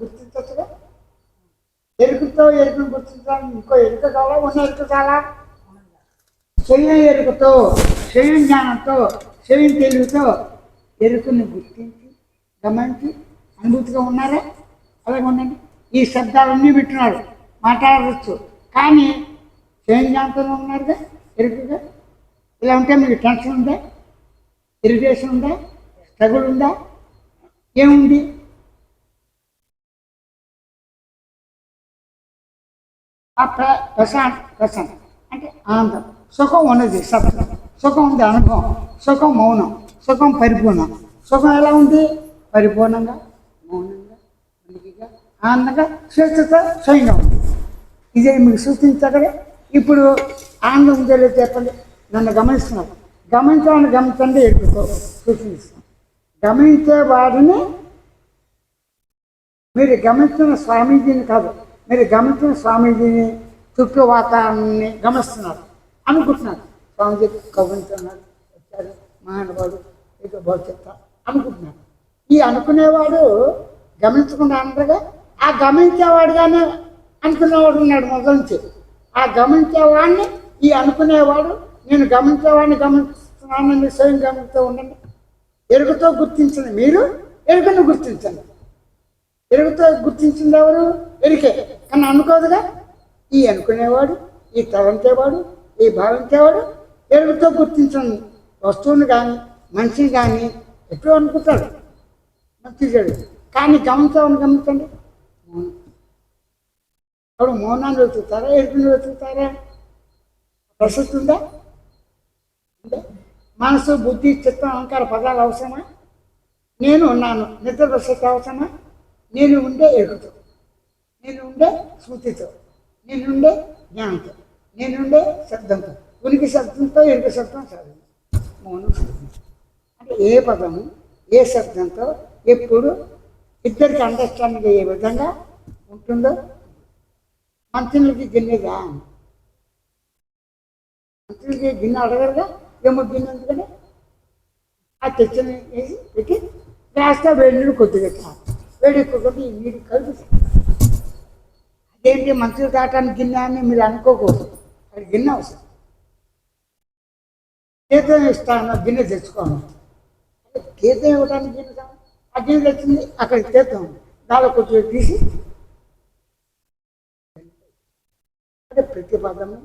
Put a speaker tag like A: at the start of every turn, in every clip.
A: గుర్తించచ్చుగా? ఎరుకుతో ఎరుకును గుర్తించడానికి ఇంకో ఎరుక చాలా ఉన్న ఎరుక చాలా శరీరం ఎరుకతో శరీరం జ్ఞానంతో శరీరం తెలివితో ఎరుకుని గుర్తించి గమనించి అనుభూతిగా ఉన్నారా అలాగే ఉండండి. ఈ శబ్దాలన్నీ పెట్టినాడు మాట్లాడవచ్చు. కానీ శరీరం జ్ఞానంతో ఉన్నారుగా? ఎరుకుగా? ఇలా ఉంటే మీకు టెన్షన్ ఉందా? ఇరిటేషన్ ఉందా? స్ట్రగుల్ ఉందా? ఏముంది? ప్రశాంత్ ప్రశాంత్. అంటే ఆనందం. సుఖం ఉన్నది సత్యం సుఖం ఉంది అనుభవం. సుఖం మౌనం. సుఖం పరిపూర్ణం. సుఖం ఎలా ఉంది? పరిపూర్ణంగా మౌనంగా ఉనికిగా ఆనందంగా స్వేచ్ఛత స్వయంగా ఉంది. ఇదే మీకు సూచించగలే. ఇప్పుడు ఆనందం ఉందో లేదో చెప్పండి. నన్ను గమనిస్తున్నారు. గమనించాలని గమనించండి ఎక్కువ సూచిస్తాను గమనించే వారిని మీరు గమనించిన స్వామీజీని కాదు మీరు గమనించిన స్వామీజీని చుట్టూ వాతావరణాన్ని గమనిస్తున్నారు అనుకుంటున్నారు. స్వామీజీ కవించున్నారు వచ్చారు మహానుభావుడు ఇక భవిష్యత్తు అనుకుంటున్నారు. ఈ అనుకునేవాడు గమనించకుండా అనగా ఆ గమనించేవాడుగానే అనుకునేవాడు ఉన్నాడు మొదల నుంచి. ఆ గమనించేవాడిని ఈ అనుకునేవాడు నేను గమనించేవాడిని గమనిస్తున్నానని స్వయం గమనిస్తూ ఉండండి. ఎరుగుతో గుర్తించండి మీరు ఎరుకను గుర్తించండి. ఎరుగుతో గుర్తించింది ఎవరు? ఎరికే. అని అనుకోదుగా? ఈ అనుకునేవాడు ఈ తలంతేవాడు ఈ భావించేవాడు పేరుతో గుర్తించండి వస్తువుని కానీ మనిషిని కానీ ఎప్పుడు అనుకుంటాడు. మంచి చెడు. కానీ గమనించామని గమనించండి. మౌనం అప్పుడు మౌనాన్ని వెతుకుతారా ఎరుగుని వెతుకుతారా? ప్రసక్తి ఉందా? అంటే మనసు బుద్ధి చిత్తం అహంకార పదాలు అవసరమా? నేను ఉన్నాను. నిద్ర ప్రసక్తి అవసరమా? నేను ఉండే ఎరుగుతాను నేను ఉండే స్మృతితో నేనుండే జ్ఞానంతో నేను ఉండే శబ్దంతో. ఉనికి శబ్దంతో ఎరుక శబ్దం సాధన. మౌనం సాధన. అంటే ఏ పదము ఏ శబ్దంతో ఎప్పుడు ఇద్దరికి అండర్స్టాండింగ్ అయ్యే విధంగా ఉంటుందో మంత్రులకి గిన్నెగా మంత్రులకి గిన్నె అడగరుగా? ఏమో గిన్నె ఎందుకని ఆ తెచ్చిన వేసి పెట్టి గ్లాస్తో వేడి నీళ్ళు కొద్దిగా వేడి ఎక్కువ కొద్ది ఈ నీరు కలుపుతాయి ఏంటి మంత్రులు దాటానికి గిన్నె అని మీరు అనుకోకూడదు. అది గిన్నె అవసరం. జీతం ఇస్తాను గిన్నె తెచ్చుకోను. జీతం ఇవ్వడానికి గిన్నె ఆ గిన్నె తెచ్చింది అక్కడ జీతం ఉంది దానిలో కొంచెం తీసి. అంటే ప్రతి పదము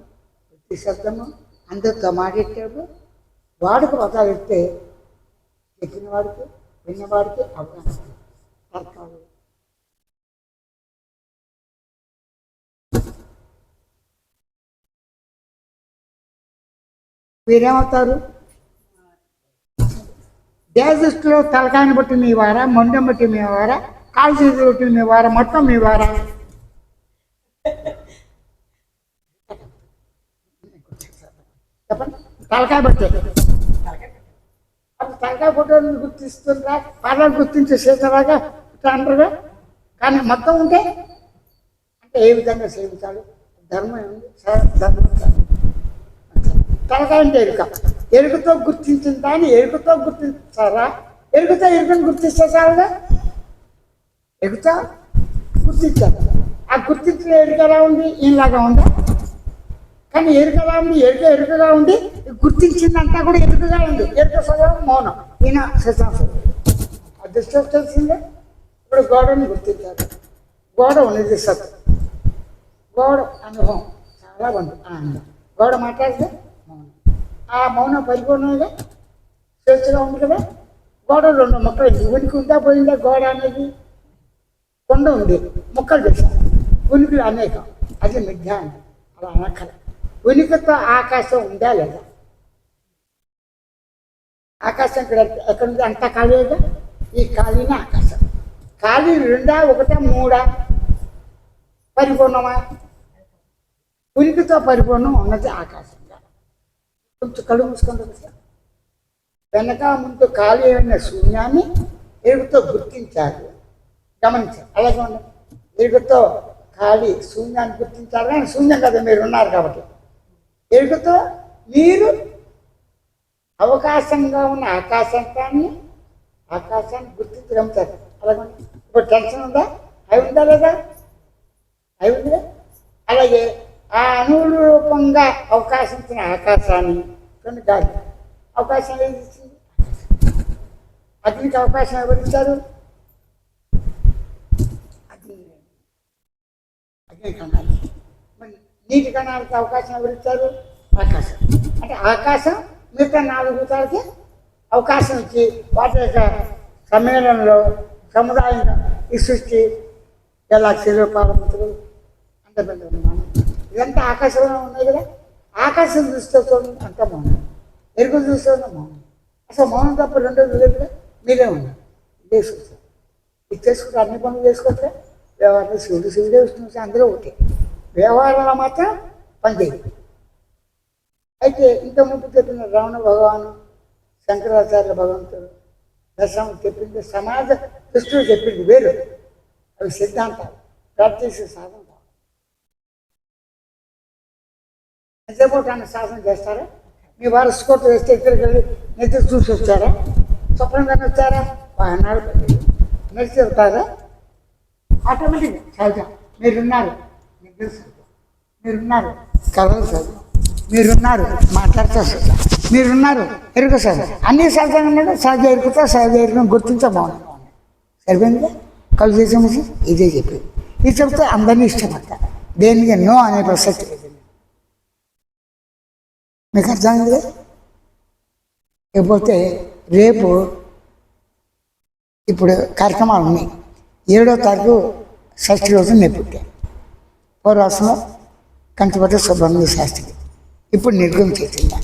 A: ప్రతి శబ్దము అందరితో మాట్లాడేటప్పుడు వాడికి పదాలు ఇస్తే చెప్పిన వాడికి విన్నవాడికి అవగాహన తర్కాలు మీరేమవుతారు? దేశదృష్టిలో తలకాయని బట్టి మీ వారా మొండెం బట్టి మీ వారా కాలు చేతులు బట్టి మీ వారా మొత్తం మీ వారా? చెప్పండి. తలకాయ బట్టి. అది తలకాయ ఫోటోని గుర్తిస్తుందా పాదాలు గుర్తించే చేసేలాగా అంటారుగా? కానీ మొత్తం ఉంటే? అంటే ఏ విధంగా సేవించాలి? ధర్మం ఏముంది? ధర్మం కాదు. ఎరుక. ఎరుకతో గుర్తించిన దాన్ని ఎరుకతో గుర్తించారా ఎరుకతో ఎరుకను గుర్తిస్తే చాలుగా ఎరుకతో గుర్తించారు ఆ గుర్తించిన ఎరుక ఎలా ఉంది? ఈయనలాగా ఉందా? కానీ ఎరుకలా ఉంది ఎరుక ఎరుకగా ఉంది గుర్తించిందంతా కూడా ఎరుకగా ఉంది. ఎరుక సగం మౌనం ఈయన శశాంశం. అదృష్టం తెలిసిందే ఇప్పుడు గోడని గుర్తించారు గోడ ఉన్నది సత్. గోడ అనుభవం చాలా ఉంది ఆనందం. గోడ మాట్లాడితే ఆ మౌనం పరిపూర్ణంగా స్వేచ్ఛగా ఉంది కదా గోడ రెండు మొక్కలు ఉనికి ఉందా పోయిందా గోడ అనేది? కొండ ఉంది. మొక్కలు చేశారు ఉనికిలు అనేకం. అది మిథ్య అలా అనక్కల ఉనికితో ఆకాశం ఉందా లేదా? ఆకాశం ఇక్కడ ఎక్కడ ఉంది? అంతా ఖాళీగా ఈ ఖాళీనే ఆకాశం. ఖాళీ రెండా ఒకటా మూడా? పరిపూర్ణమా? ఉనికితో పరిపూర్ణం ఉన్నది ఆకాశం. కొంచెం కళ్ళు మూసుకుంటుంది సార్. వెనక ముందు ఖాళీ అయిన శూన్యాన్ని ఎరుగుతో గుర్తించాలి. గమనించారు అలాగే ఉండండి ఎరుగుతో ఖాళీ శూన్యాన్ని గుర్తించారు కానీ శూన్యం కదా మీరు ఉన్నారు కాబట్టి. ఎరుగుతో మీరు అవకాశంగా ఉన్న ఆకాశాన్ని ఆకాశాన్ని గుర్తించగలుగుతారు అలాగే ఇప్పుడు టెన్షన్ ఉందా? అవి ఉందా లేదా? అవి ఉందా అలాగే ఆ అణువుల రూపంగా అవకాశం ఇచ్చిన ఆకాశాన్ని కొన్ని గాలి అవకాశం ఏది ఇచ్చింది అగ్నికి అవకాశం ఎవరు ఇచ్చారు అగ్ని కణాలు. మరి నీటి కణాలకి అవకాశం ఎవరు ఇచ్చారు ఆకాశం. అంటే ఆకాశం మిగతా నాలుగు భూతాలకి అవకాశం ఇచ్చి వాటి యొక్క సమ్మేళనంలో సముదాయంగా ఈ సృష్టి ఎలా శిల్పాలముతులు అంత పెద్ద ఉన్నాను ఇదంతా ఆకాశంలో ఉన్నాయి కదా? ఆకాశం దృష్టితో అంత మౌనం. ఎరుగు దృష్టితో మౌనం. అసలు మౌనం తప్ప రెండోది లేదు మీరే ఉన్నారు. చేసుకుంటారు ఇది చేసుకుంటే అన్ని పనులు చేసుకుంటే వ్యవహారం శివుడు శివుడే విష్ణువు అందరూ ఒకటి. వ్యవహారంలో మాత్రం పనిచేయదు. అయితే ఇంతకుముందు చెప్పిన రమణ భగవాను శంకరాచార్య భగవంతుడు దర్శనం చెప్పింది సమాజ దృష్టిలో చెప్పింది వేరు. అవి సిద్ధాంతాలు. ప్రాక్టీస్ సాధన కాదు శాసనం చేస్తారా? మీ వారు స్కోట్ వేస్తే ఇక్కడికి వెళ్ళి నిద్ర చూసి వచ్చారా? స్వప్నంగా వచ్చారా? అన్నాడు నడిచి వెళ్తారా? ఆటోమేటిక్ సహజం మీరున్నారు. నిద్ర మీరున్నారు. కలలు సహజం మీరున్నారు. మాట్లాడతా సహజం మీరున్నారు. ఎరుక సహజం అన్ని సహజంగా సహజ ఎరుకుతా సహజ ఎరుకను గుర్తించబోను సరిపోయింది? కలు చేసే ఇదే చెప్పింది. ఇది చెప్తే అందరినీ ఇష్టపడతారు దేనికి? నో అనే ప్రసక్తి. లేదు మీకు అర్థమైంది లేకపోతే రేపు ఇప్పుడు కార్యక్రమాలు ఉన్నాయి. ఏడో తారీఖు షష్ఠి రోజు నేను పుట్టాను పూర్వాసంలో కంటిపట్ల సుబ్రహ్మణ్య శాస్త్రి. ఇప్పుడు నిర్గం చేసిందా